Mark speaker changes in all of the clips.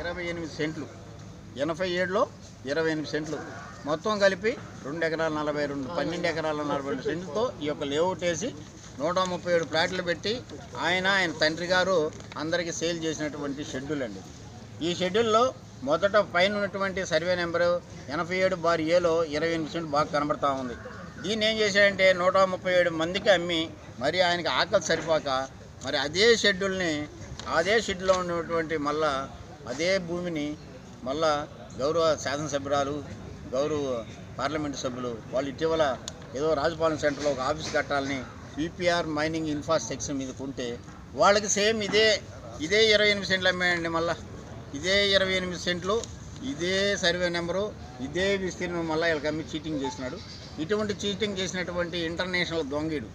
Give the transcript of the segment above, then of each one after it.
Speaker 1: ఇరవై ఎనిమిది సెంట్లు. ఎనభై ఏడులో ఇరవై ఎనిమిది సెంట్లు. మొత్తం కలిపి రెండు ఎకరాల నలభై రెండు పన్నెండు ఎకరాల నలభై రెండు సెంట్లతో ఈ యొక్క లేఅవుట్ వేసి నూట ముప్పై ఏడు ప్లాట్లు పెట్టి ఆయన ఆయన తండ్రి గారు అందరికీ సేల్ చేసినటువంటి షెడ్యూల్ అండి. ఈ షెడ్యూల్లో మొదట పైన ఉన్నటువంటి సర్వే నెంబరు ఎనభై ఏడు బార్ ఏలో ఇరవై ఎనిమిది సెంట్లు బాగా కనబడతా ఉంది. దీన్ని ఏం చేశాడంటే నూట ముప్పై ఏడు మందికి అమ్మి మరి ఆయనకి ఆకలి సరిపోక మరి అదే షెడ్యూల్ని అదే షెడ్యూల్లో ఉన్నటువంటి మళ్ళా అదే భూమిని మళ్ళా గౌరవ శాసనసభ్యురాలు గౌరవ పార్లమెంటు సభ్యులు వాళ్ళు ఇటీవల ఏదో రాజపాలన సెంటర్లో ఒక ఆఫీస్ కట్టాలని పీపీఆర్ మైనింగ్ ఇన్ఫ్రాస్ట్రక్చర్ మీద కొంటే వాళ్ళకి సేమ్ ఇదే ఇదే ఇరవై ఎనిమిది సెంట్లు అమ్మాయండి మళ్ళా. ఇదే ఇరవై ఎనిమిది సెంట్లు ఇదే సర్వే నెంబరు ఇదే విస్తీర్ణం మళ్ళీ వీళ్ళకి అమ్మి చీటింగ్ చేసినాడు. ఇటువంటి చీటింగ్ చేసినటువంటి ఇంటర్నేషనల్ దొంగీడు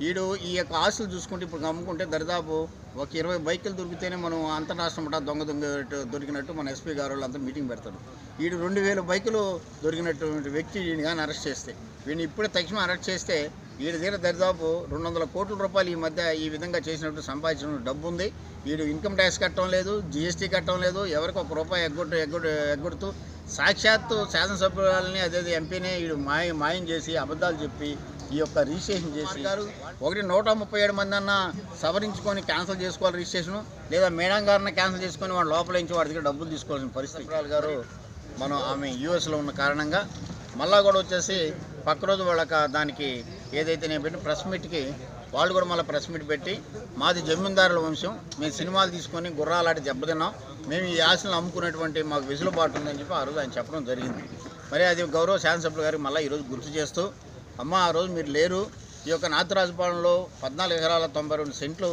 Speaker 1: వీడు ఈ యొక్క ఆస్తులు చూసుకుంటే ఇప్పుడు అమ్ముకుంటే దరిదాపు ఒక ఇరవై బైకులు దొరికితేనే మనం అంతరాష్ట్రం దొంగ దొంగ దొరికినట్టు మన ఎస్పీ గారు వాళ్ళంతా మీటింగ్ పెడతాడు వీడు రెండు వేల బైకులు దొరికినటువంటి వ్యక్తి వీడిని కానీ అరెస్ట్ చేస్తే వీడిని ఇప్పుడే తక్షణం అరెస్ట్ చేస్తే వీడి దగ్గర దరిదాపు రెండు వందల కోట్ల రూపాయలు ఈ మధ్య ఈ విధంగా చేసినట్టు సంపాదించిన డబ్బు ఉంది. వీడు ఇన్కమ్ ట్యాక్స్ కట్టడం లేదు జిఎస్టీ కట్టడం లేదు ఎవరికి ఒక రూపాయి ఎగ్గొట్టు ఎగ్గొట్టు ఎగ్గొడుతూ సాక్షాత్తు శాసనసభ్యులని అదే ఎంపీని వీడు మాయ మాయం చేసి అబద్ధాలు చెప్పి ఈ యొక్క రిజిస్ట్రేషన్ చేసి ఒకటి నూట ముప్పై ఏడు మంది అన్న సవరించుకొని క్యాన్సిల్ చేసుకోవాలి రిజిస్ట్రేషన్ లేదా మేడం గారిని క్యాన్సిల్ చేసుకొని వాడు లోపల నుంచి వాడి దగ్గర డబ్బులు తీసుకోవాల్సిన పరిస్థితి. గారు మనం ఆమె యూఎస్లో ఉన్న కారణంగా మళ్ళా కూడా వచ్చేసి పక్క రోజు వాళ్ళకి దానికి ఏదైతే నేను పెట్టిన ప్రెస్ మీట్కి వాళ్ళు కూడా మళ్ళీ ప్రెస్ మీట్ పెట్టి మాది జమీందారుల వంశం మేము సినిమాలు తీసుకొని గుర్రాలాంటి దెబ్బతిన్నాం మేము ఈ ఆశలను అమ్ముకునేటువంటి మాకు వెసులుబాటు ఉందని చెప్పి ఆ రోజు ఆయన చెప్పడం జరిగింది. మరి అది గౌరవ శాసనసభ్యులు గారికి మళ్ళీ ఈరోజు గుర్తు చేస్తూ అమ్మ ఆ రోజు మీరు లేరు. ఈ యొక్క నాతిరాజపాలెంలో పద్నాలుగు ఎకరాల తొంభై రెండు సెంట్లు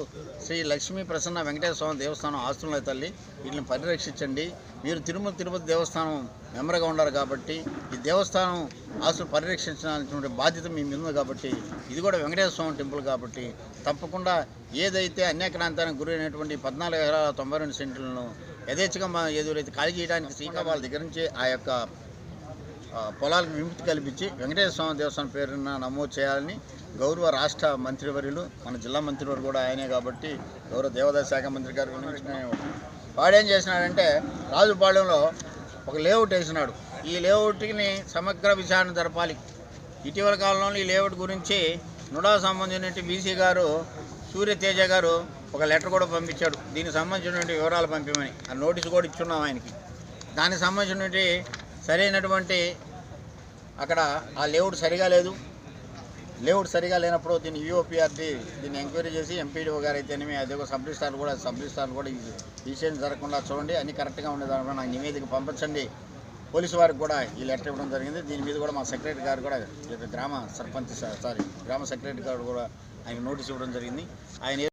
Speaker 1: శ్రీ లక్ష్మీ ప్రసన్న వెంకటేశ్వర స్వామి దేవస్థానం ఆస్తుల తల్లి వీటిని పరిరక్షించండి. మీరు తిరుమల తిరుపతి దేవస్థానం మెంబర్గా ఉన్నారు కాబట్టి ఈ దేవస్థానం ఆస్తులు పరిరక్షించాల్సినటువంటి బాధ్యత మీ మీద కాబట్టి ఇది కూడా వెంకటేశ్వర స్వామి టెంపుల్ కాబట్టి తప్పకుండా ఏదైతే అన్యాక్రాంతానికి గురైనటువంటి పద్నాలుగు ఎకరాల తొంభై రెండు సెంట్లను యథేచ్ఛగా మా ఎదురైతే ఖాళీ చేయడానికి శ్రీకాకుళం దగ్గర నుంచి ఆ యొక్క పొలాలకు విముక్తి కల్పించి వెంకటేశ్వర స్వామి దేవస్థానం పేరున నమోదు చేయాలని గౌరవ రాష్ట్ర మంత్రివర్యులు మన జిల్లా మంత్రివర్యులు కూడా ఆయనే కాబట్టి గౌరవ దేవాదాయ శాఖ మంత్రి గారు వాడేం చేసినాడంటే రాజుపాళెంలో ఒక లేఅవుట్ వేసినాడు. ఈ లేఅవుట్ని సమగ్ర విచారణ జరపాలి. ఇటీవల కాలంలో ఈ లేఅవుట్ గురించి నుడా సంబంధించిన బీసీ గారు సూర్యతేజ గారు ఒక లెటర్ కూడా పంపించాడు. దీనికి సంబంధించినటువంటి వివరాలు పంపించమని ఆ నోటీస్ కూడా ఇచ్చున్నాం ఆయనకి. దానికి సంబంధించినటువంటి సరైనటువంటి అక్కడ ఆ లేఅవుట్ సరిగా లేదు. లేఅవుట్ సరిగా లేనప్పుడు దీన్ని యూఓపీఆర్టీ దీన్ని ఎంక్వైరీ చేసి ఎంపీడీఓ గారు అయితేనేమి అదే ఒక సబ్ రిజిస్టార్ కూడా సబ్ రిజిస్టార్ కూడా ఈ విషయం జరగకుండా చూడండి. అన్ని కరెక్ట్గా ఉండేదానిపై నాకు నివేదిక పంపించండి. పోలీసు వారికి కూడా ఈ లెటర్ ఇవ్వడం జరిగింది. దీని మీద కూడా మా సెక్రటరీ గారు కూడా గ్రామ సర్పంచ్ సారీ గ్రామ సెక్రటరీ గారు కూడా ఆయన నోటీస్ ఇవ్వడం జరిగింది. ఆయన